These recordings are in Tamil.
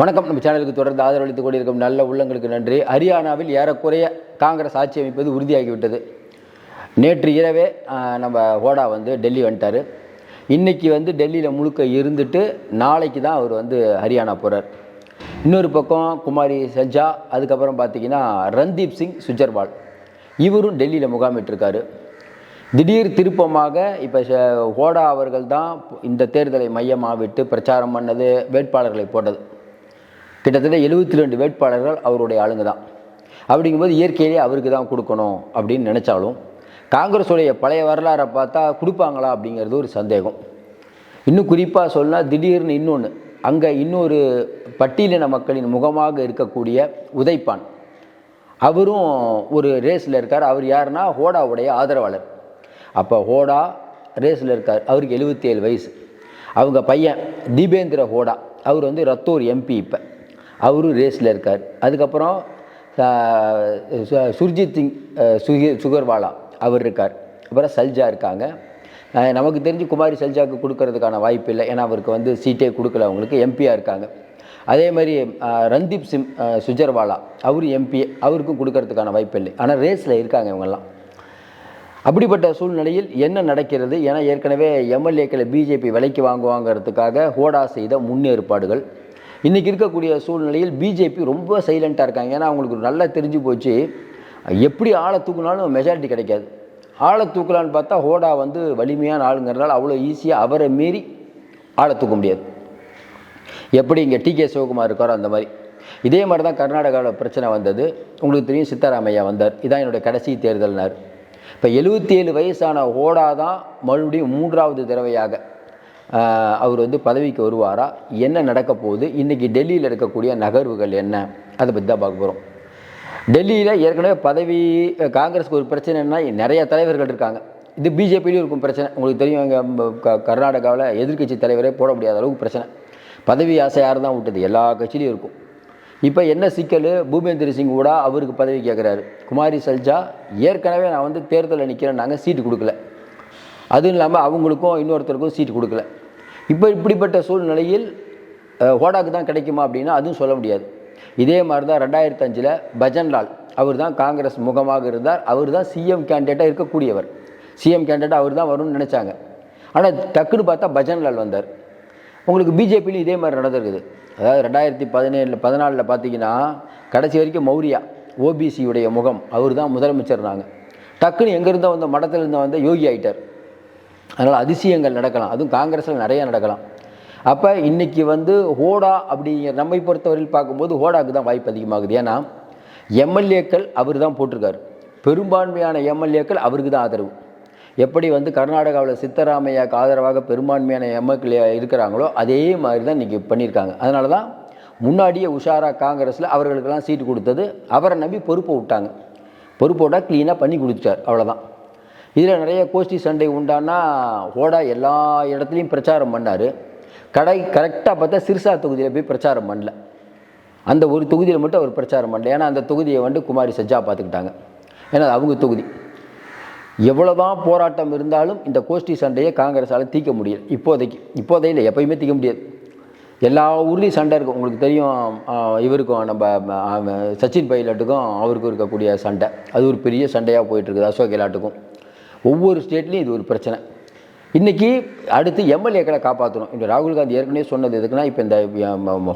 வணக்கம். நம்ம சேனலுக்கு தொடர்ந்து ஆதரவளித்துக் கொண்டிருக்கும் நல்ல உள்ளங்களுக்கு நன்றி. ஹரியானாவில் ஏறக்குறைய காங்கிரஸ் ஆட்சி அமைப்பது உறுதியாகிவிட்டது. நேற்று இரவே நம்ம ஹோடா வந்து டெல்லி வந்துட்டார். இன்றைக்கி வந்து டெல்லியில் முழுக்க இருந்துட்டு நாளைக்கு தான் அவர் வந்து ஹரியானா போகிறார் இன்னொரு பக்கம் குமாரி சஜ்ஜா அதுக்கப்புறம் பார்த்தீங்கன்னா ரந்தீப் சிங் சுஜர்வால். இவரும் டெல்லியில் முகாமிட்டிருக்காரு. திடீர் திருப்பமாக இப்போ ஹோடா அவர்கள் தான் இந்த தேர்தலை மையமாக விட்டு பிரச்சாரம் பண்ணது வேட்பாளர்களை போட்டது. கிட்டத்தட்ட எழுபத்தி ரெண்டு வேட்பாளர்கள் அவருடைய ஆளுங்க தான். அப்படிங்கும்போது இயற்கையிலேயே அவருக்கு தான் கொடுக்கணும் அப்படின்னு நினச்சாலும் காங்கிரஸுடைய பழைய வரலாறை பார்த்தா கொடுப்பாங்களா அப்படிங்கிறது ஒரு சந்தேகம். இன்னும் குறிப்பாக சொன்னால் திடீர்னு இன்னொன்று அங்கே இன்னொரு பட்டியலின மக்களின் முகமாக இருக்கக்கூடிய உதைப்பான். அவரும் ஒரு ரேஸில் இருக்கார். அவர் யாருன்னா ஹோடாவுடைய ஆதரவாளர். அப்போ ஹோடா ரேஸில் இருக்கார். அவருக்கு 77 வயசு. அவங்க பையன் தீபேந்திர ஹோடா. அவர் வந்து ரத்தோர் எம்பி இப்போ. அவரும் ரேஸில் இருக்கார். அதுக்கப்புறம் சு- சுர்ஜித் சிங் சுகி சுகர்வாலா அவர் இருக்கார். அப்புறம் சல்ஜா இருக்காங்க. நமக்கு தெரிஞ்சு குமாரி சல்ஜாவுக்கு கொடுக்கறதுக்கான வாய்ப்பு இல்லை. ஏன்னா அவருக்கு வந்து சீட்டே கொடுக்கல. அவங்களுக்கு எம்பியாக இருக்காங்க. அதே மாதிரி ரந்தீப் சிங் சுஜர்வாலா அவர் எம்பி அவருக்கும் கொடுக்கறதுக்கான வாய்ப்பு இல்லை. ஆனால் ரேஸில் இருக்காங்க இவங்கெல்லாம். அப்படிப்பட்ட சூழ்நிலையில் என்ன நடக்கிறது? ஏன்னா ஏற்கனவே எம்எல்ஏக்களை பிஜேபி விலைக்கு வாங்குவாங்கிறதுக்காக ஹோடா செய்த முன்னேற்பாடுகள். இன்றைக்கி இருக்கக்கூடிய சூழ்நிலையில் பிஜேபி ரொம்ப சைலண்ட்டாக இருக்காங்க. ஏன்னா அவங்களுக்கு நல்லா தெரிஞ்சு போச்சு. எப்படி ஆளை தூக்குனாலும் மெஜாரிட்டி கிடைக்காது. ஆளை தூக்கலான்னு பார்த்தா ஹோடா வந்து வலிமையான ஆளுங்கிறனால அவ்வளோ ஈஸியாக அவரை மீறி ஆளை தூக்க முடியாது. எப்படி இங்கே டி கே சிவகுமார் இருக்காரோ அந்த மாதிரி. இதே மாதிரி தான் கர்நாடகாவில் பிரச்சனை வந்தது. உங்களுக்கு தெரியும் சித்தராமையா வந்தார். இதான் என்னுடைய கடைசி தேர்தல்னார். இப்போ எழுபத்தி ஏழு வயசான ஹோடா தான் மறுபடியும் மூன்றாவது தடவையாக அவர் வந்து பதவிக்கு வருவாரா? என்ன நடக்க போகுது? இன்றைக்கி டெல்லியில் இருக்கக்கூடிய நகர்வுகள் என்ன? அதை பற்றி தான் பார்க்க போகிறோம் டெல்லியில் ஏற்கனவே பதவி காங்கிரஸுக்கு ஒரு பிரச்சனைன்னா நிறைய தலைவர்கள் இருக்காங்க. இது பிஜேபியிலும் இருக்கும் பிரச்சனை. உங்களுக்கு தெரியும் இங்கே கர்நாடகாவில் எதிர்க்கட்சி தலைவரே போட முடியாத அளவுக்கு பிரச்சனை. பதவி ஆசை யார் தான் விட்டது? எல்லா கட்சியிலையும் இருக்கும். இப்போ என்ன சிக்கல்? பூபேந்திர சிங் கூட அவருக்கு பதவி கேட்குறாரு குமாரி சல்ஜா ஏற்கனவே நான் வந்து தேர்தலில் நிற்கிறேன் நாங்கள் சீட்டு கொடுக்கல. அதுவும் இல்லாமல் அவங்களுக்கும் இன்னொருத்தருக்கும் சீட்டு கொடுக்கல. இப்போ இப்படிப்பட்ட சூழ்நிலையில் ஹோடாக்கு தான் கிடைக்குமா அப்படின்னா அதுவும் சொல்ல முடியாது. இதே மாதிரி தான் ரெண்டாயிரத்தி அஞ்சில் பஜன்லால் அவர் தான் காங்கிரஸ் முகமாக இருந்தார். அவர் தான் சிஎம் கேண்டிடேட்டாக இருக்கக்கூடியவர். சிஎம் கேண்டிடேட் அவர் தான் வரும்னு நினச்சாங்க. ஆனால் டக்குன்னு பார்த்தா பஜன்லால் வந்தார். உங்களுக்கு பிஜேபியிலையும் இதே மாதிரி நடந்திருக்குது. அதாவது ரெண்டாயிரத்தி பதினேழில் பதினாலில் பார்த்தீங்கன்னா கடைசி வரைக்கும் மௌரியா ஓபிசியுடைய முகம் அவர் தான் முதலமைச்சர்னாங்க. டக்குன்னு எங்கேருந்தோ வந்த மடத்திலிருந்து வந்த யோகி ஆயிட்டார். அதனால் அதிசயங்கள் நடக்கலாம். அதுவும் காங்கிரஸில் நிறையா நடக்கலாம். அப்போ இன்றைக்கி வந்து ஹோடா அப்படிங்கிற நம்மை பொறுத்தவரையில் பார்க்கும்போது ஹோடாக்கு தான் வாய்ப்பு அதிகமாகுது. ஏன்னா எம்எல்ஏக்கள் அவர் தான் போட்டிருக்காரு. பெரும்பான்மையான எம்எல்ஏக்கள் அவருக்கு தான் ஆதரவு. எப்படி வந்து கர்நாடகாவில் சித்தராமையாக்கு ஆதரவாக பெரும்பான்மையான எம்எல்ஏ இருக்கிறாங்களோ அதே மாதிரி தான் இன்றைக்கி பண்ணியிருக்காங்க. அதனால தான் முன்னாடியே உஷாரா காங்கிரஸில் அவர்களுக்கெல்லாம் சீட்டு கொடுத்தது. அவரை நம்பி பொறுப்பை விட்டாங்க. பொறுப்போட்டால் க்ளீனாக பண்ணி கொடுத்துட்டார். அவ்வளோதான் இதில் நிறைய கோஷ்டி சண்டை உண்டானா ஓடா எல்லா இடத்துலையும் பிரச்சாரம் பண்ணார். கடை கரெக்டாக பார்த்தா சிறுசா தொகுதியில் போய் பிரச்சாரம் பண்ணல. அந்த ஒரு தொகுதியில் மட்டும் அவர் பிரச்சாரம் பண்ணல. ஏன்னா அந்த தொகுதியை வந்து குமாரி சஜ்ஜா பார்த்துக்கிட்டாங்க. ஏன்னா அது அவங்க தொகுதி. எவ்வளோதான் போராட்டம் இருந்தாலும் இந்த கோஷ்டி சண்டையை காங்கிரஸால் தீர்க்க முடியல. இப்போதைக்கு இப்போதைக்கு இல்லை எப்பயுமே தீர்க்க முடியாது. எல்லா ஊர்லேயும் சண்டை இருக்கும். உங்களுக்கு தெரியும் இவருக்கும் நம்ம சச்சின் பைலட்டுக்கும் அவருக்கும் இருக்கக்கூடிய சண்டை. அது ஒரு பெரிய சண்டையாக போயிட்டுருக்குது அசோக் கெலாட்டுக்கும். ஒவ்வொரு ஸ்டேட்லேயும் இது ஒரு பிரச்சனை. இன்றைக்கி அடுத்து எம்எல்ஏக்களை காப்பாற்றணும் இந்த ராகுல் காந்தி ஏற்கனவே சொன்னது எதுக்குன்னா இப்போ இந்த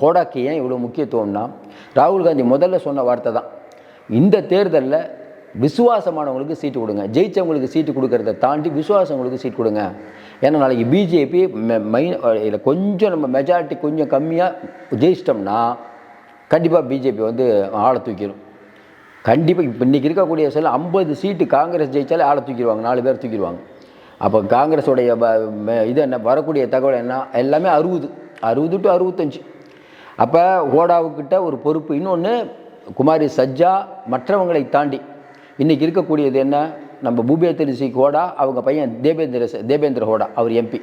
ஹோடாக்கு ஏன் இவ்வளோ முக்கியத்துவம்னா ராகுல் காந்தி முதல்ல சொன்ன வார்த்தை தான். இந்த தேர்தலில் விசுவாசமானவங்களுக்கு சீட்டு கொடுங்க. ஜெயித்தவங்களுக்கு சீட்டு கொடுக்கறத தாண்டி விசுவாசங்களுக்கு சீட் கொடுங்க. ஏன்னா நாளைக்கு பிஜேபி மைன் இதில் கொஞ்சம் நம்ம மெஜாரிட்டி கொஞ்சம் கம்மியாக ஜெயிச்சிட்டோம்னா கண்டிப்பாக பிஜேபி வந்து ஆளை தூக்கிடும் கண்டிப்பாக இப்போ இன்றைக்கி இருக்கக்கூடிய சில ஐம்பது சீட்டு காங்கிரஸ் ஜெயித்தாலே ஆளை தூக்கிடுவாங்க நாலு பேர் தூக்கிடுவாங்க. அப்போ காங்கிரஸோடைய இது என்ன வரக்கூடிய தகவல் என்ன எல்லாமே அறுபது அறுபது டு அறுபத்தஞ்சு. அப்போ ஓடாவுக்கிட்ட ஒரு பொறுப்பு. இன்னொன்று குமாரி சஜ்ஜா மற்றவங்களை தாண்டி. இன்றைக்கி இருக்கக்கூடியது என்ன நம்ம பூபேந்திர சி ஹோடா அவங்க பையன் தேபேந்திர தேபேந்திர ஹோடா அவர் எம்பி.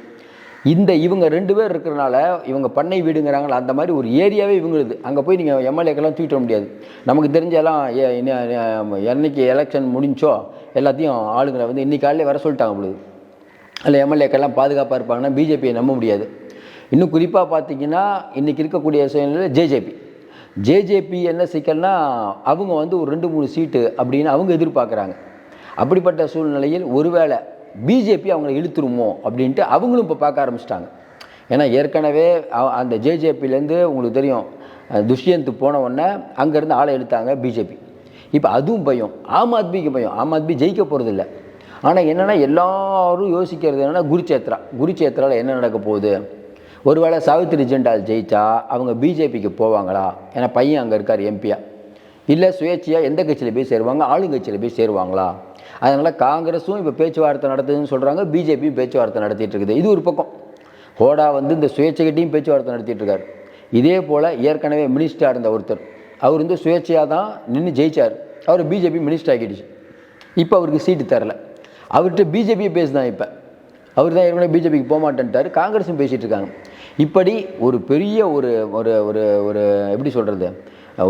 இந்த இவங்க ரெண்டு பேர் இருக்கிறனால இவங்க பண்ணை வீடுங்கிறாங்களா அந்த மாதிரி ஒரு ஏரியாவே இவங்களுது. அங்கே போய் நீங்கள் எம்எல்ஏக்கெல்லாம் தூக்கிட்டு முடியாது. நமக்கு தெரிஞ்செல்லாம் என்னைக்கு எலெக்ஷன் முடிஞ்சோ எல்லாத்தையும் ஆளுங்களை வந்து இன்றைக்கி காலையிலே வர சொல்லிட்டாங்க பொழுது. அதில் எம்எல்ஏக்கெல்லாம் பாதுகாப்பாக இருப்பாங்கன்னா பிஜேபியை நம்ப முடியாது. இன்னும் குறிப்பாக பார்த்தீங்கன்னா இன்றைக்கி இருக்கக்கூடிய சூழ்நிலையில் ஜேஜேபி. ஜேஜேபி என்ன சிக்கல்னா அவங்க வந்து ஒரு ரெண்டு மூணு சீட்டு அப்படின்னு அவங்க எதிர்பார்க்குறாங்க. அப்படிப்பட்ட சூழ்நிலையில் ஒருவேளை பிஜேபி அவங்களை இழுத்துருமோ அப்படின்ட்டு அவங்களும் இப்போ பார்க்க ஆரம்பிச்சிட்டாங்க. ஏன்னா ஏற்கனவே அந்த ஜேஜேபிலேருந்து உங்களுக்கு தெரியும் துஷ்யந்த் போன உடனே அங்கேருந்து ஆளை இழுத்தாங்க பிஜேபி. இப்போ அதுவும் பயம். ஆம் ஆத்மிக்கு பயம். ஆம் ஆத்மி ஜெயிக்க போகிறதில்ல ஆனால் என்னென்னா எல்லாரும் யோசிக்கிறது என்னென்னா குருச்சேத்ரா. குருச்சேத்ராவில் என்ன நடக்க போகுது? ஒருவேளை சாவித்ரி ஜெண்டால் ஜெயித்தா அவங்க பிஜேபிக்கு போவாங்களா? ஏன்னா பையன் அங்கே இருக்கார் எம்பியா இல்லை சுயேட்சையாக எந்த கட்சியில் போய் சேருவாங்க? ஆளுங்கட்சியில் போய் சேருவாங்களா? அதனால் காங்கிரஸும் இப்போ பேச்சுவார்த்தை நடத்துதுன்னு சொல்கிறாங்க பிஜேபியும் பேச்சுவார்த்தை நடத்திட்டு இருக்குது. இது ஒரு பக்கம். ஹோடா வந்து இந்த சுயேட்சைகிட்டையும் பேச்சுவார்த்தை நடத்திட்டு இருக்காரு. இதே போல் ஏற்கனவே மினிஸ்டராக இருந்த ஒருத்தர் அவர் வந்து சுயேட்சையாக தான் நின்று ஜெயிச்சார். அவர் பிஜேபி மினிஸ்டர் ஆகிடுச்சு. இப்போ அவருக்கு சீட்டு தரல. அவர்கிட்ட பிஜேபியை பேசுதான் இப்போ. அவர் தான் ஏற்கனவே பிஜேபிக்கு போக மாட்டேன்ட்டார் காங்கிரஸும் பேசிகிட்டு இருக்காங்க. இப்படி ஒரு பெரிய ஒரு ஒரு ஒரு ஒரு எப்படி சொல்கிறது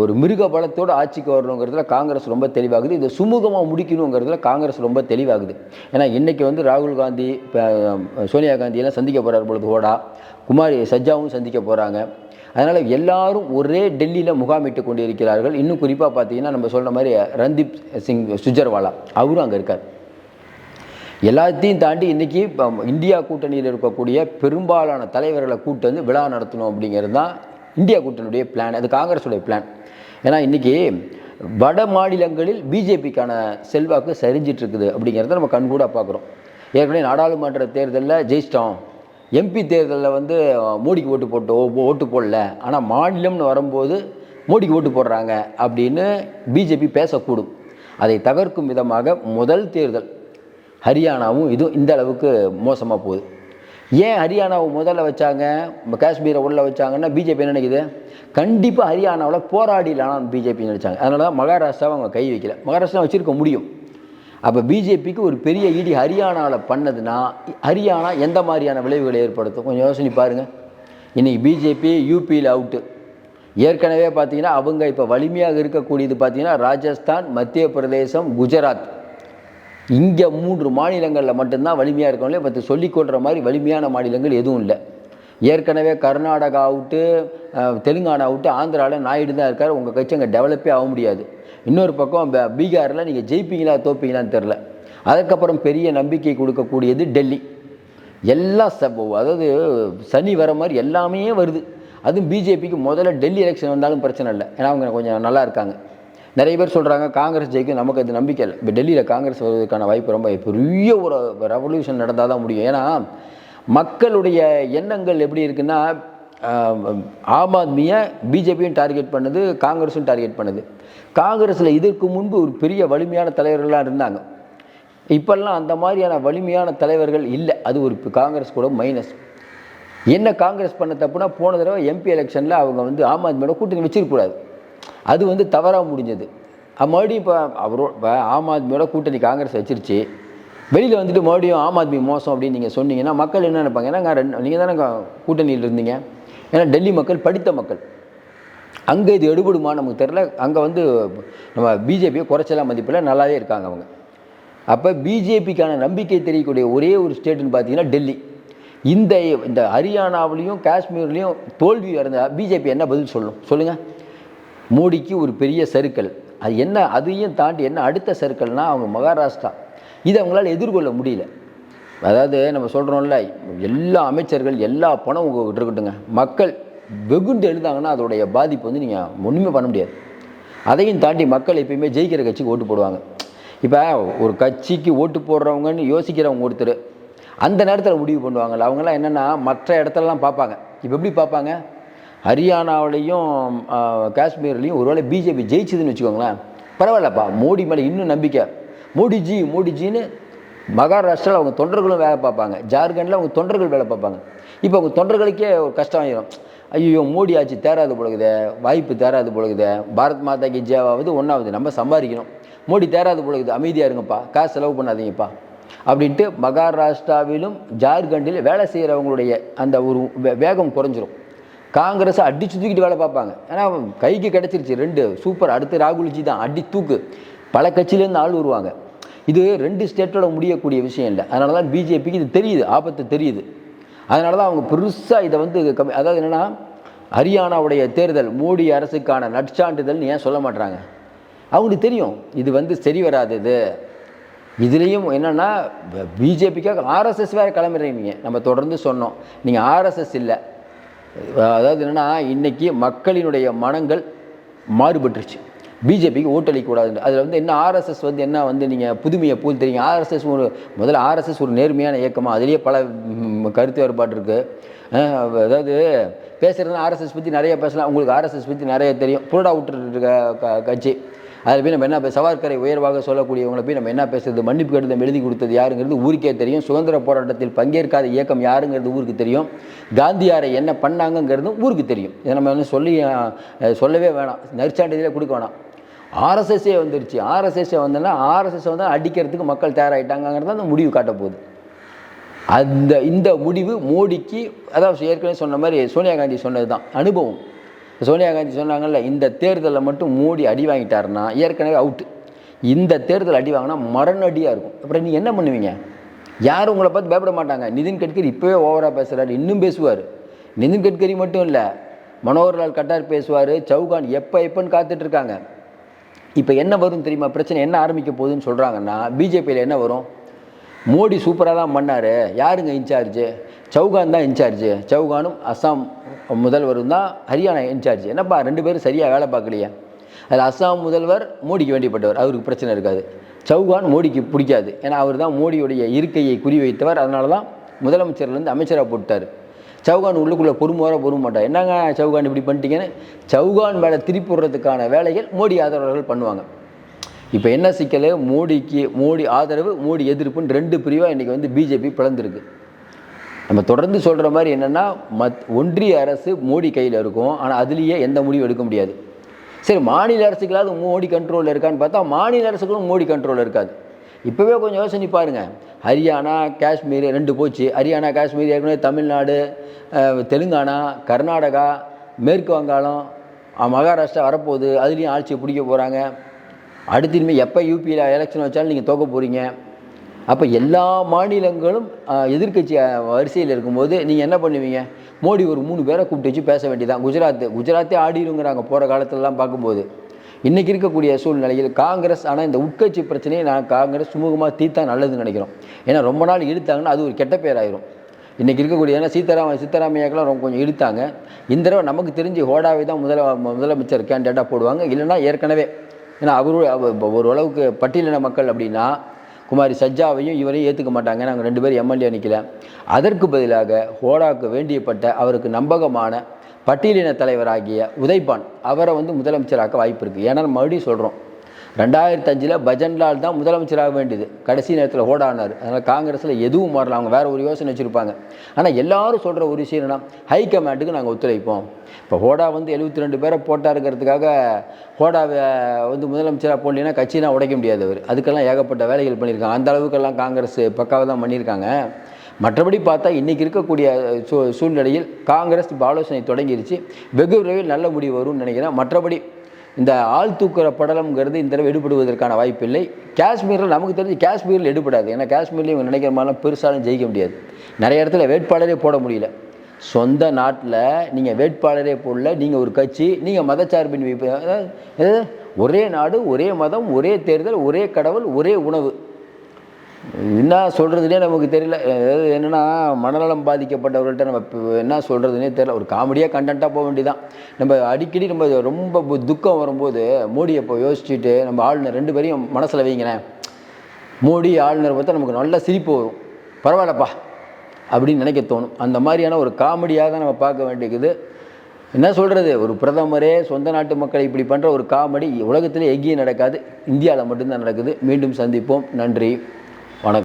ஒரு மிருக பலத்தோடு ஆட்சிக்கு வரணுங்கிறதுல காங்கிரஸ் ரொம்ப தெளிவாகுது. இதை சுமூகமாக முடிக்கணுங்கிறதுல காங்கிரஸ் ரொம்ப தெளிவாகுது. ஏன்னா இன்றைக்கி வந்து ராகுல் காந்தி சோனியா காந்தியெல்லாம் சந்திக்க போகிறார் பொழுது ஹோடா. குமாரி சஜ்ஜாவும் சந்திக்க போகிறாங்க அதனால் எல்லாரும் ஒரே டெல்லியில் முகாமிட்டு கொண்டு இருக்கிறார்கள் இன்னும் குறிப்பாக பார்த்தீங்கன்னா நம்ம சொல்கிற மாதிரி ரந்தீப் சிங் சுஜர்வாலா அவரும் அங்கே இருக்கார். எல்லாத்தையும் தாண்டி இன்றைக்கி இப்போ இந்தியா கூட்டணியில் இருக்கக்கூடிய பெரும்பாலான தலைவர்களை கூட்டு வந்து விழா நடத்தணும் அப்படிங்கிறது தான் இந்தியா கூட்டணியுடைய பிளான் அது காங்கிரஸுடைய பிளான் ஏன்னா இன்றைக்கி வட மாநிலங்களில் பிஜேபிக்கான செல்வாக்கு சரிஞ்சிட்டு இருக்குது அப்படிங்கிறத நம்ம கண்கூடாக பார்க்குறோம். ஏற்கனவே நாடாளுமன்ற தேர்தலில் ஜெயிச்சிட்டோம். எம்பி தேர்தலில் வந்து மோடிக்கு ஓட்டு போட்டு ஓட்டு போடல. ஆனால் மாநிலம்னு வரும்போது மோடிக்கு ஓட்டு போடுறாங்க அப்படின்னு பிஜேபி பேசக்கூடும். அதை தகர்க்கும் விதமாக முதல் தேர்தல் ஹரியானாவும் இதுவும் இந்த அளவுக்கு மோசமாக போகுது. ஏன் ஹரியானாவை முதல்ல வச்சாங்க? காஷ்மீரை உள்ள வச்சாங்கன்னா பிஜேபி என்ன நினைக்குது? கண்டிப்பாக ஹரியானாவில் போராடிலான பிஜேபி நினைச்சாங்க. அதனால தான் மகாராஷ்டிராவை அவங்க கை வைக்கல. மகாராஷ்டிரா வச்சுருக்க முடியும். அப்போ பிஜேபிக்கு ஒரு பெரிய இடி ஹரியானாவில் பண்ணதுன்னா ஹரியானா எந்த மாதிரியான விளைவுகளை ஏற்படுத்தும்? கொஞ்சம் யோசனை பாருங்கள் இன்றைக்கி பிஜேபி யூபியில் அவுட்டு ஏற்கனவே பார்த்தீங்கன்னா அவங்க இப்போ வலிமையாக இருக்கக்கூடியது பார்த்தீங்கன்னா ராஜஸ்தான் மத்திய பிரதேசம் குஜராத். இங்கே மூன்று மாநிலங்களில் மட்டும்தான் வலிமையாக இருக்கவங்களே பற்றி சொல்லிக்கொள்கிற மாதிரி வலிமையான மாநிலங்கள் எதுவும் இல்லை. ஏற்கனவே கர்நாடகா அவுட்டு தெலுங்கானா அவுட்டு ஆந்திராவில் நாயுடு தான் இருக்கார். உங்கள் கட்சி அங்கே டெவலப்பே ஆக முடியாது. இன்னொரு பக்கம் பீகாரில் நீங்கள் ஜெயிப்பீங்களா தோப்பீங்களான்னு தெரில அதுக்கப்புறம் பெரிய நம்பிக்கை கொடுக்கக்கூடியது டெல்லி. எல்லாம் ச அதாவது சனி வர மாதிரி எல்லாமே வருது. அதுவும் பிஜேபிக்கு முதல்ல டெல்லி எலெக்ஷன் வந்தாலும் பிரச்சனை இல்லை. ஏன்னா அவங்க கொஞ்சம் நல்லா இருக்காங்க. நிறைய பேர் சொல்கிறாங்க காங்கிரஸ் ஜெயிக்கும் நமக்கு அது நம்பிக்கை இல்லை. இப்போ டெல்லியில் காங்கிரஸ் வருவதற்கான வாய்ப்பு ரொம்ப பெரிய ஒரு ரெவல்யூஷன் நடந்தால் தான் முடியும். ஏன்னா மக்களுடைய எண்ணங்கள் எப்படி இருக்குன்னா ஆம் ஆத்மியை பிஜேபியும் டார்கெட் பண்ணுது காங்கிரஸும் டார்கெட் பண்ணுது. காங்கிரஸில் இதற்கு முன்பு ஒரு பெரிய வலிமையான தலைவர்கள்லாம் இருந்தாங்க. இப்பெல்லாம் அந்த மாதிரியான வலிமையான தலைவர்கள் இல்லை. அது ஒரு காங்கிரஸ் கூட மைனஸ் என்ன காங்கிரஸ் பண்ண தப்புனா போன தடவை எம்பி எலெக்ஷனில் அவங்க வந்து ஆம் ஆத்மியோட கூட்டணி வச்சிருக்கக்கூடாது அது வந்து தவறாக முடிஞ்சது. மறுபடியும் இப்போ அவரோ இப்போ ஆம் ஆத்மியோட கூட்டணி காங்கிரஸ் வச்சிருச்சு. வெளியில் வந்துட்டு மறுபடியும் ஆம் ஆத்மி மோசம் அப்படின்னு நீங்கள் சொன்னீங்கன்னா மக்கள் என்ன நினைப்பாங்க? ஏன்னா ரெண்டு நீங்கள் தானே கூட்டணியில் இருந்தீங்க. ஏன்னா டெல்லி மக்கள் படித்த மக்கள். அங்கே இது எடுபடுமா நமக்கு தெரில அங்கே வந்து நம்ம பிஜேபியை குறைச்சலாம் மதிப்பில் நல்லாவே இருக்காங்க அவங்க. அப்போ பிஜேபிக்கான நம்பிக்கை தெரியக்கூடிய ஒரே ஒரு ஸ்டேட்டுன்னு பார்த்தீங்கன்னா டெல்லி. இந்த இந்த ஹரியானாவிலையும் காஷ்மீர்லேயும் தோல்வி இருந்தால் பிஜேபி என்ன பதில் சொல்லும்? சொல்லுங்கள் மோடிக்கு ஒரு பெரிய சருக்கள் அது என்ன அதையும் தாண்டி என்ன அடுத்த சறுக்கல்னா அவங்க மகாராஷ்டிரா. இதை அவங்களால எதிர்கொள்ள முடியல. அதாவது நம்ம சொல்கிறோம்ல எல்லா அமைச்சர்கள் எல்லா பணம் உங்ககிட்ட இருக்கட்டுங்க மக்கள் வெகுண்டு எழுதாங்கன்னா அதோடைய பாதிப்பு வந்து நீங்கள் ஒன்றுமே பண்ண முடியாது. அதையும் தாண்டி மக்கள் எப்பயுமே ஜெயிக்கிற கட்சிக்கு ஓட்டு போடுவாங்க. இப்போ ஒரு கட்சிக்கு ஓட்டு போடுறவங்கன்னு யோசிக்கிறவங்க ஒருத்தர் அந்த நேரத்தில் முடிவு பண்ணுவாங்கள்ல அவங்களாம் என்னென்னா மற்ற இடத்துலலாம் பார்ப்பாங்க. இப்போ எப்படி பார்ப்பாங்க? ஹரியானாவிலையும் காஷ்மீர்லேயும் ஒருவேளை பிஜேபி ஜெயிச்சதுன்னு வச்சுக்கோங்களேன். பரவாயில்லப்பா. மோடி மேலே இன்னும் நம்பிக்கை. மோடிஜி மோடிஜின்னு மகாராஷ்டிராவில் அவங்க தொண்டர்களும் வேலை பார்ப்பாங்க. ஜார்க்கண்டில் அவங்க தொண்டர்கள் வேலை பார்ப்பாங்க. இப்போ அவங்க தொண்டர்களுக்கே ஒரு கஷ்டம் ஆயிரும். ஐயோ மோடி ஆட்சி தேராது பொழுகுதே வாய்ப்பு தேராது பொழுகுதே பாரத் மாதா கி ஜெயாவது ஒன்றாவது நம்ம சம்பாதிக்கணும். மோடி தேராது பொழுகுது அமைதியாக இருங்கப்பா காசு செலவு பண்ணாதீங்கப்பா. அப்படின்ட்டு மகாராஷ்டிராவிலும் ஜார்க்கண்டில் வேலை செய்கிறவங்களுடைய அந்த ஒரு வே- வேகம் குறைஞ்சிரும். காங்கிரஸை அடிச்சு தூக்கிட்டு வேலை பார்ப்பாங்க. ஏன்னா கைக்கு கிடச்சிருச்சு. ரெண்டு சூப்பர் அடுத்து ராகுல்ஜி தான். அடி தூக்கு. பல கட்சியிலேருந்து ஆள் வருவாங்க. இது ரெண்டு ஸ்டேட்டோட முடியக்கூடிய விஷயம் இல்லை. அதனால தான் பிஜேபிக்கு இது தெரியுது. ஆபத்து தெரியுது. அதனால தான் அவங்க பெருசாக இதை வந்து கம்மி அதாவது என்னென்னா ஹரியானாவுடைய தேர்தல் மோடி அரசுக்கான நற்சான்றிதழ்னு ஏன் சொல்ல மாட்டாங்க அவங்களுக்கு தெரியும். இது வந்து சரி வராது இது. இதுலேயும் என்னென்னா பிஜேபிக்காக ஆர்எஸ்எஸ் வேறு கிளம்புறீங்க நம்ம தொடர்ந்து சொன்னோம். நீங்கள் ஆர்எஸ்எஸ் இல்லை. அதாவது என்னென்னா இன்றைக்கி மக்களினுடைய மனங்கள் மாறுபட்டுருச்சு. பிஜேபிக்கு ஓட்டளிக்க கூடாது அதில் வந்து என்ன ஆர்எஸ்எஸ் வந்து என்ன வந்து நீங்கள் புதுமையை பூல் தெரியும் ஆர்எஸ்எஸ் ஒரு முதல்ல ஆர்எஸ்எஸ் ஒரு நேர்மையான இயக்கமாக அதுலேயே பல கருத்து வேறுபாடு இருக்குது அதாவது பேசுகிறது ஆர்எஸ்எஸ் பற்றி நிறைய பேசலாம். உங்களுக்கு ஆர்எஸ்எஸ் பற்றி நிறைய தெரியும். புரோடா விட்டுருக்க க- கட்சி. அதில் போய் நம்ம என்ன பே- சவார்கரை உயர்வாக சொல்லக்கூடியவங்களை போய் நம்ம என்ன பேசுறது? மன்னிப்பு கடிதம் எழுதி கொடுத்தது யாருங்கிறது ஊருக்கே தெரியும். சுதந்திர போராட்டத்தில் பங்கேற்காத இயக்கம் யாருங்கிறது ஊருக்கு தெரியும். காந்தியாரை என்ன பண்ணாங்கங்கிறதும் ஊருக்கு தெரியும். இதை நம்ம வந்து சொல்லி சொல்லவே வேணாம். நெற்சான்றிதழே கொடுக்க வேணாம். ஆர்எஸ்எஸ்ஸே வந்துருச்சு. ஆர்எஸ்எஸ்ஸே வந்தோன்னா ஆர்எஸ்எஸ் வந்து அடிக்கிறதுக்கு மக்கள் தயாராகிட்டாங்கிறது அந்த முடிவு காட்ட போகுது. அந்த இந்த முடிவு மோடிக்கு அதாவது ஏற்கனவே சொன்ன மாதிரி சோனியா காந்தி சொன்னது தான் அனுபவம். சோனியா காந்தி சொன்னாங்கல்ல இந்த தேர்தலில் மட்டும் மோடி அடி வாங்கிட்டாருன்னா ஏற்கனவே அவுட்டு இந்த தேர்தல் அடி வாங்கினா மரணடியாக இருக்கும். அப்புறம் நீ என்ன பண்ணுவீங்க? யாரும் உங்களை பார்த்து பயப்பட மாட்டாங்க. நிதின் கட்கரி இப்போவே ஓவராக பேசுகிறாரு இன்னும் பேசுவார். நிதின் கட்கரி மட்டும் இல்லை மனோகர்லால் கட்டார் பேசுவார் சவுகான் எப்போ எப்போன்னு காத்துட்ருக்காங்க இப்போ என்ன வரும் தெரியுமா? பிரச்சனை என்ன ஆரம்பிக்க போகுதுன்னு சொல்கிறாங்கன்னா பிஜேபியில் என்ன வரும்? மோடி சூப்பராக தான் பண்ணார். யாருங்க இன்சார்ஜு சவுகான் தான் இன்சார்ஜு சவுகானும் அஸ்ஸாம் முதல்வரும் தான் ஹரியானா இன்சார்ஜ் என்னப்பா ரெண்டு பேரும் சரியாக வேலை பார்க்கலையா? அதில் அஸ்ஸாம் முதல்வர் மோடிக்கு வேண்டியப்பட்டவர் அவருக்கு பிரச்சனை இருக்காது. சவுகான் மோடிக்கு பிடிக்காது. ஏன்னா அவர் தான் மோடியுடைய இருக்கையை குறிவைத்தவர் அதனால தான் முதலமைச்சர்லேருந்து அமைச்சராக போட்டார். சவுகான் உள்ளுக்குள்ளே பொறுமுறை பொறும மாட்டார். என்னங்க சௌகான் இப்படி பண்ணிட்டீங்கன்னு? சவுகான் மேலே திருப்பி விடுறதுக்கான வேலைகள் மோடி ஆதரவாளர்கள் பண்ணுவாங்க. இப்போ என்ன சிக்கல்? மோடிக்கு மோடி ஆதரவு மோடி எதிர்ப்புன்னு ரெண்டு பிரிவாக இன்றைக்கி வந்து பிஜேபி பிளந்துருக்கு. நம்ம தொடர்ந்து சொல்கிற மாதிரி என்னென்னா மத் ஒன்றிய அரசு மோடி கையில் இருக்கும். ஆனால் அதுலேயே எந்த முடிவும் எடுக்க முடியாது. சரி மாநில அரசுகளாவது மோடி கண்ட்ரோலில் இருக்கான்னு பார்த்தா மாநில அரசுகளும் மோடி கண்ட்ரோலில் இருக்காது. இப்போவே கொஞ்சம் யோசனை பாருங்கள் ஹரியானா காஷ்மீர் ரெண்டு போச்சு. ஹரியானா காஷ்மீர் ஏற்கனவே தமிழ்நாடு தெலுங்கானா கர்நாடகா மேற்கு வங்காளம் மகாராஷ்டிரா வரப்போகுது. அதுலேயும் ஆட்சியை பிடிக்க போகிறாங்க அடுத்து இனிமேல் எப்போ யூபியில் எலெக்ஷன் வச்சாலும் நீங்கள் தோக்க போகிறீங்க அப்போ எல்லா மாநிலங்களும் எதிர்கட்சி எதிர்க்கட்சி வரிசையில் இருக்கும்போது நீங்கள் என்ன பண்ணுவீங்க? மோடி ஒரு மூணு பேரை கூப்பிட்டு வச்சு பேச வேண்டியதான் குஜராத் குஜராத்தே ஆடிருங்கிறாங்க போகிற காலத்திலலாம் பார்க்கும்போது. இன்றைக்கி இருக்கக்கூடிய சூழ்நிலையில் காங்கிரஸ் ஆனால் இந்த உட்கட்சி பிரச்சனையை நான் காங்கிரஸ் சுமூகமாக தீர்த்தா நல்லதுன்னு நினைக்கிறோம். ஏன்னா ரொம்ப நாள் இழுத்தாங்கன்னா அது ஒரு கெட்ட பேர் ஆயிரும் இன்றைக்கி இருக்கக்கூடிய ஏன்னா சீதாராம சித்தராமையாக்கெல்லாம் ரொம்ப கொஞ்சம் இழுத்தாங்க. இந்த தடவை நமக்கு தெரிஞ்சு ஹோடாவை தான் முதல முதலமைச்சர் கேண்டிடேட்டாக போடுவாங்க. இல்லைன்னா ஏற்கனவே ஏன்னா அவரு ஓரளவுக்கு பட்டியலின மக்கள் அப்படின்னா குமாரி சஜ்ஜாவையும் இவரையும் ஏற்றுக்க மாட்டாங்க. நாங்கள் ரெண்டு பேரும் எம்எல்ஏ நிற்கல அதற்கு பதிலாக ஹோடாக்கு வேண்டியப்பட்ட அவருக்கு நம்பகமான பட்டியலின தலைவராகிய உதய்பான் அவரை வந்து முதலமைச்சராக்க வாய்ப்பு இருக்குது ஏன்னா மறுபடியும் சொல்கிறோம் ரெண்டாயிரத்தி அஞ்சில் பஜன்லால் தான் முதலமைச்சராக வேண்டியது. கடைசி நேரத்தில் ஓடானார். அதனால் காங்கிரஸில் எதுவும் மாறலாம் அவங்க வேறு ஒரு யோசனை வச்சுருப்பாங்க. ஆனால் எல்லாரும் சொல்கிற ஒரு விஷயம் என்னன்னா ஹைகமாண்டுக்கு நாங்கள் ஒத்துழைப்போம். இப்போ ஹோடா வந்து எழுபத்தி ரெண்டு பேரை போட்டாருங்கிறதுக்காக ஹோடாவை வந்து முதலமைச்சராக போடலைன்னா கட்சினா உடைக்க முடியாது அவர். அதுக்கெல்லாம் ஏகப்பட்ட வேலைகள் பண்ணியிருக்காங்க. அந்த அளவுக்கெல்லாம் காங்கிரஸ் பக்காவாக தான் பண்ணியிருக்காங்க. மற்றபடி பார்த்தா இன்றைக்கி இருக்கக்கூடிய சூ சூழ்நிலையில் காங்கிரஸ் இப்போ ஆலோசனை தொடங்கிருச்சு. வெகு விரைவில் நல்ல முடிவு வரும்னு நினைக்கிறேன். மற்றபடி இந்த ஆள் தூக்குற படலம்ங்கிறது இந்த தடவை எடுபடுவதற்கான வாய்ப்பில்லை. காஷ்மீரில் நமக்கு தெரிஞ்சு காஷ்மீரில் எடுபடாது. ஏன்னா காஷ்மீரில் இவங்க நினைக்கிற மாதிரிலாம் பெருசாலும் ஜெயிக்க முடியாது. நிறைய இடத்துல வேட்பாளரே போட முடியல. சொந்த நாட்டில் நீங்கள் வேட்பாளரே போடல நீங்கள் ஒரு கட்சி நீங்கள் மதச்சார்பின் அதாவது ஒரே நாடு ஒரே மதம் ஒரே தேர்தல் ஒரே கடவுள் ஒரே உணவு. என்ன சொல்கிறதுனே நமக்கு தெரியல. அதாவது என்னென்னா மனநலம் பாதிக்கப்பட்டவர்கள்ட்ட நம்ம என்ன சொல்கிறதுனே தெரியல. ஒரு காமெடியாக கண்டென்ட்டாக போக வேண்டியதான் நம்ம அடிக்கடி நம்ம ரொம்ப துக்கம் வரும்போது மோடியை இப்போ யோசிச்சுட்டு நம்ம ஆளுநர் ரெண்டு பேரையும் மனசில் வைங்கினேன் மோடி ஆளுநர் பார்த்தா நமக்கு நல்ல சிரிப்பு வரும். பரவாயில்லப்பா அப்படின்னு நினைக்க தோணும். அந்த மாதிரியான ஒரு காமெடியாக தான் நம்ம பார்க்க வேண்டியது. என்ன சொல்கிறது ஒரு பிரதமரே சொந்த நாட்டு மக்களை இப்படி பண்ணுற ஒரு காமெடி உலகத்திலே எங்கேயும் நடக்காது. இந்தியாவில் மட்டும்தான் நடக்குது. மீண்டும் சந்திப்போம். நன்றி.